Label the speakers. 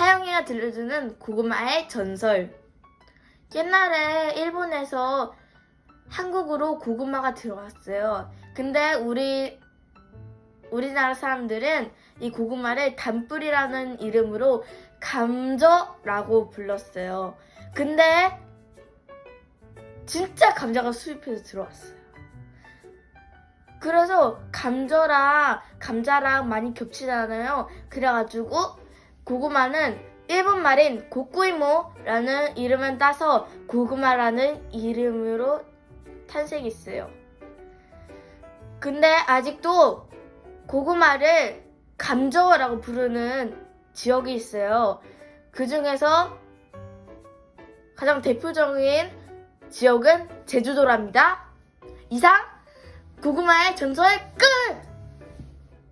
Speaker 1: 하영이가 들려주는 고구마의 전설. 옛날에 일본에서 한국으로 고구마가 들어왔어요. 근데 우리 우리나라 사람들은 이 고구마를 단뿌리라는 이름으로 감저라고 불렀어요. 근데 진짜 감자가 수입해서 들어왔어요. 그래서 감저랑 감자랑 많이 겹치잖아요. 그래가지고 고구마는 일본 말인 고꾸이모라는 이름을 따서 고구마라는 이름으로 탄생했어요. 근데 아직도 고구마를 감저라고 부르는 지역이 있어요. 그 중에서 가장 대표적인 지역은 제주도랍니다. 이상 고구마의 전설 끝!